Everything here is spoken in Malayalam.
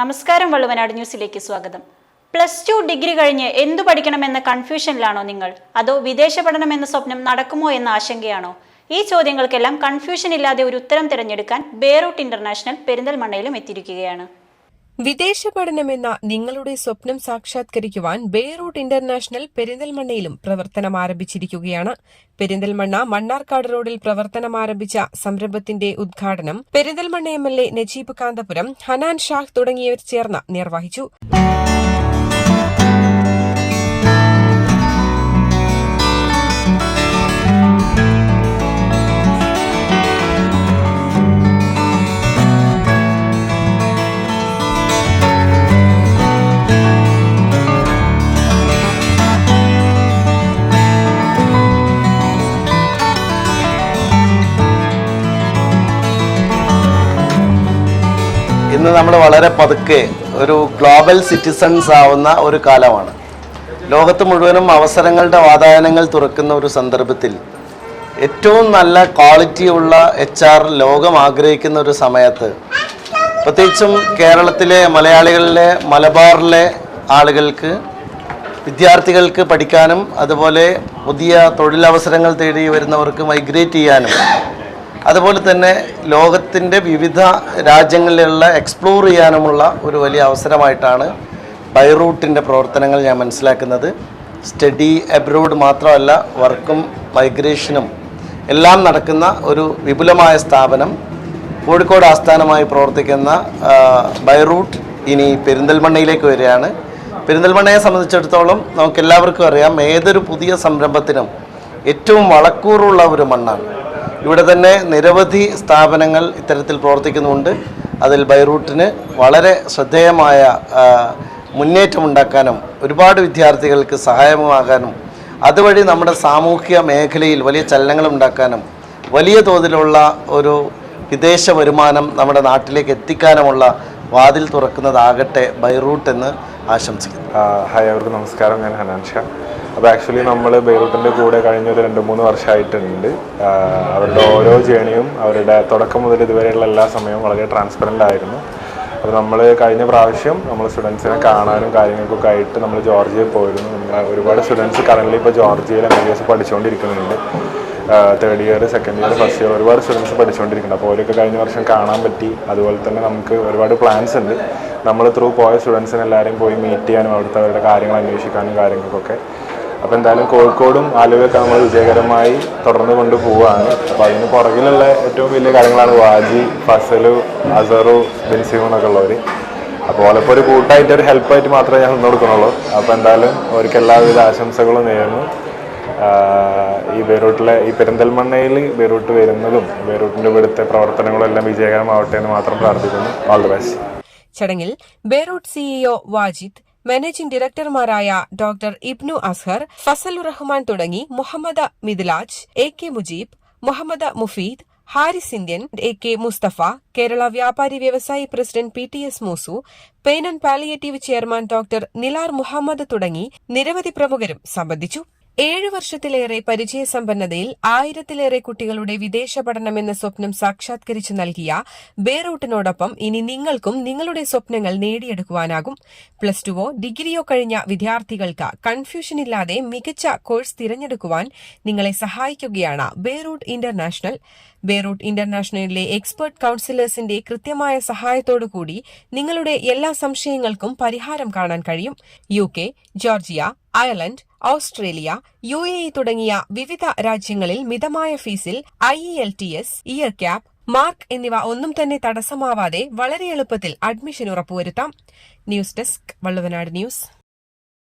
നമസ്കാരം വള്ളുവനാട് ന്യൂസിലേക്ക് സ്വാഗതം. പ്ലസ് ടു ഡിഗ്രി കഴിഞ്ഞ് എന്തു പഠിക്കണമെന്ന കൺഫ്യൂഷനിലാണോ നിങ്ങൾ? അതോ വിദേശ പഠനം എന്ന സ്വപ്നം നടക്കുമോ എന്ന ആശങ്കയാണോ? ഈ ചോദ്യങ്ങൾക്കെല്ലാം കൺഫ്യൂഷൻ ഇല്ലാതെ ഒരു ഉത്തരം തിരഞ്ഞെടുക്കാൻ ബേറൂട്ട് ഇന്റർനാഷണൽ പെരിന്തൽമണ്ണയിലും എത്തിയിരിക്കുകയാണ്. വിദേശ പഠനമെന്ന നിങ്ങളുടെ സ്വപ്നം സാക്ഷാത്കരിക്കുവാൻ ബെയ്റൂട്ട് ഇന്റർനാഷണൽ പെരിന്തൽമണ്ണയിലും പ്രവർത്തനം ആരംഭിച്ചിരിക്കുകയാണ്. പെരിന്തൽമണ്ണ മണ്ണാർക്കാട് റോഡിൽ പ്രവർത്തനം ആരംഭിച്ച സംരംഭത്തിന്റെ ഉദ്ഘാടനം Perinthalmanna M L A Najeeb Kanthapuram Hanan Shah തുടങ്ങിയവർ ചേർന്ന് നിർവഹിച്ചു. ഇന്ന് നമ്മൾ വളരെ പതുക്കെ ഒരു ഗ്ലോബൽ സിറ്റിസൺസ് ആവുന്ന ഒരു കാലമാണ്. ലോകത്ത് മുഴുവനും അവസരങ്ങളുടെ വാതായനങ്ങൾ തുറക്കുന്ന ഒരു സന്ദർഭത്തിൽ ഏറ്റവും നല്ല ക്വാളിറ്റിയുള്ള എച്ച് ആർ ലോകം ആഗ്രഹിക്കുന്ന ഒരു സമയത്ത് പ്രത്യേകിച്ചും കേരളത്തിലെ മലയാളികളിലെ മലബാറിലെ ആളുകൾക്ക് വിദ്യാർത്ഥികൾക്ക് പഠിക്കാനും അതുപോലെ പുതിയ തൊഴിലവസരങ്ങൾ തേടി വരുന്നവർക്ക് മൈഗ്രേറ്റ് ചെയ്യാനും അതുപോലെ തന്നെ ലോകത്തിന്റെ വിവിധ രാജ്യങ്ങളിലുള്ള എക്സ്പ്ലോർ ചെയ്യാനുമുള്ള ഒരു വലിയ അവസരമായിട്ടാണ് ബൈറൂട്ടിന്റെ പ്രവർത്തനങ്ങൾ ഞാൻ മനസ്സിലാക്കുന്നത്. സ്റ്റഡി അബ്രോഡ് മാത്രമല്ല വർക്കും മൈഗ്രേഷനും എല്ലാം നടക്കുന്ന ഒരു വിപുലമായ സ്ഥാപനം. കോഴിക്കോട് ആസ്ഥാനമായി പ്രവർത്തിക്കുന്ന ബൈറൂട്ട് ഇനി പെരിന്തൽമണ്ണയിലേക്ക് വരികയാണ്. പെരിന്തൽമണ്ണയെ സംബന്ധിച്ചിടത്തോളം നമുക്കെല്ലാവർക്കും അറിയാം ഏതൊരു പുതിയ സംരംഭത്തിനും ഏറ്റവും വളക്കൂറുള്ള ഒരു മണ്ണാണ്. ഇവിടെ തന്നെ നിരവധി സ്ഥാപനങ്ങൾ ഇത്തരത്തിൽ പ്രവർത്തിക്കുന്നുണ്ട്. അതിൽ ബൈറൂട്ടിന് വളരെ ശ്രദ്ധേയമായ മുന്നേറ്റമുണ്ടാക്കാനും ഒരുപാട് വിദ്യാർത്ഥികൾക്ക് സഹായമാകാനും അതുവഴി നമ്മുടെ സാമൂഹ്യ മേഖലയിൽ വലിയ ചലനങ്ങൾ ഉണ്ടാക്കാനും വലിയ തോതിലുള്ള ഒരു വിദേശ വരുമാനം നമ്മുടെ നാട്ടിലേക്ക് എത്തിക്കാനുമുള്ള വാതിൽ തുറക്കുന്നതാകട്ടെ ബൈറൂട്ട് എന്ന് ആശംസിക്കുന്നു ഹായ് അവർക്ക് നമസ്കാരം. ഞാൻ ഹനാൻ ഷാ അപ്പോൾ ആക്ച്വലി നമ്മൾ ബെയ്റൂട്ടിന്റെ കൂടെ കഴിഞ്ഞ ഒരു രണ്ട് മൂന്ന് വർഷമായിട്ടുണ്ട് അവരുടെ ഓരോ ജേണിയും അവരുടെ തുടക്കം മുതൽ ഇതുവരെയുള്ള എല്ലാ സമയവും വളരെ ട്രാൻസ്പെറന്റ് ആയിരുന്നു. അപ്പോൾ നമ്മൾ കഴിഞ്ഞ പ്രാവശ്യം നമ്മൾ സ്റ്റുഡൻസിനെ കാണാനും കാര്യങ്ങൾക്കൊക്കെ ആയിട്ട് നമ്മൾ ജോർജിയയിൽ പോയിരുന്നു. ഒരുപാട് സ്റ്റുഡൻസ് കറന്റ് ഇപ്പോൾ ജോർജിയയിൽ M B S പഠിച്ചുകൊണ്ടിരിക്കുന്നുണ്ട് third year second year first year ഒരുപാട് സ്റ്റുഡൻസ് പഠിച്ചുകൊണ്ടിരിക്കുന്നുണ്ട് അപ്പോൾ അവരൊക്കെ കഴിഞ്ഞ വർഷം കാണാൻ പറ്റി. അതുപോലെ തന്നെ നമുക്ക് ഒരുപാട് പ്ലാൻസ് ഉണ്ട്. നമ്മൾ ത്രൂ പോയ സ്റ്റുഡൻസിനെ എല്ലാവരെയും പോയി മീറ്റ് ചെയ്യാനും അവിടുത്തെ അവരുടെ കാര്യങ്ങൾ അന്വേഷിക്കാനും കാര്യങ്ങൾക്കൊക്കെ. അപ്പോൾ എന്തായാലും കോഴിക്കോടും ആലുവയൊക്കെ നമ്മൾ വിജയകരമായി തുടർന്ന് കൊണ്ട് പോവുകയാണ് അപ്പോൾ അതിന് പുറകിലുള്ള ഏറ്റവും വലിയ കാര്യങ്ങളാണ് വാജി ഫസലു അസറു ബിൻസിമു എന്നൊക്കെ ഉള്ളവർ അപ്പോൾ ഓലപ്പോൾ ഒരു കൂട്ടായിട്ട് ഒരു ഹെൽപ്പായിട്ട് മാത്രമേ ഞാൻ നിന്ന് കൊടുക്കുന്നുള്ളൂ. അപ്പോൾ എന്തായാലും അവർക്ക് എല്ലാവിധ ആശംസകളും നേരുന്നു. ഈ ബെയ്റൂട്ടിലെ ഈ പെരിന്തൽമണ്ണയിൽ ബെയ്റൂട്ട് വരുന്നതും ബെയ്റൂട്ടിന്റെ ഇവിടുത്തെ പ്രവർത്തനങ്ങളെല്ലാം വിജയകരമാവട്ടെ എന്ന് മാത്രം പ്രാർത്ഥിക്കുന്നു. ഓൾ ദി ബെസ്റ്റ് ചടങ്ങിൽ ബെയ്റൂട്ട് സിഇഒ വാജിദ് മാനേജിംഗ് ഡയറക്ടർമാരായ ഡോക്ടർ ഇബ്നു അസ്ഹർ ഫസലുർ റഹ്മാൻ തുടങ്ങി Muhammad Midlaj A K Mujeeb Muhammad Mufeed Haris Indian A K Mustafa Kerala Vyapari Vyavasayi president P T S Moosu pain and palliative chairman doctor Nilar Muhammad തുടങ്ങി നിരവധി പ്രമുഖരും സംബന്ധിച്ചു. ഏഴു വർഷത്തിലേറെ പരിചയസമ്പന്നതയിൽ ആയിരത്തിലേറെ കുട്ടികളുടെ വിദേശ എന്ന സ്വപ്നം സാക്ഷാത്കരിച്ചു നൽകിയ ബേറൂട്ടിനോടൊപ്പം ഇനി നിങ്ങൾക്കും നിങ്ങളുടെ സ്വപ്നങ്ങൾ നേടിയെടുക്കുവാനാകും. പ്ലസ് ടുവോ ഡിഗ്രിയോ കഴിഞ്ഞ വിദ്യാർത്ഥികൾക്ക് കൺഫ്യൂഷൻ ഇല്ലാതെ മികച്ച കോഴ്സ് തിരഞ്ഞെടുക്കുവാൻ നിങ്ങളെ സഹായിക്കുകയാണ് ബേറൂട്ട് ഇന്റർനാഷണൽ. ബേറൂട്ട് ഇന്റർനാഷണലിലെ എക്സ്പേർട്ട് കൌൺസിലേഴ്സിന്റെ കൃത്യമായ സഹായത്തോടുകൂടി നിങ്ങളുടെ എല്ലാ സംശയങ്ങൾക്കും പരിഹാരം കാണാൻ കഴിയും. U Georgia Ireland Australia U A തുടങ്ങിയ വിവിധ രാജ്യങ്ങളിൽ മിതമായ ഫീസിൽ I E L T S year gap mark എന്നിവ ഒന്നും തന്നെ തടസ്സമാവാതെ വളരെ എളുപ്പത്തിൽ admission ഉറപ്പുവരുത്താം. News desk Valluvanad news.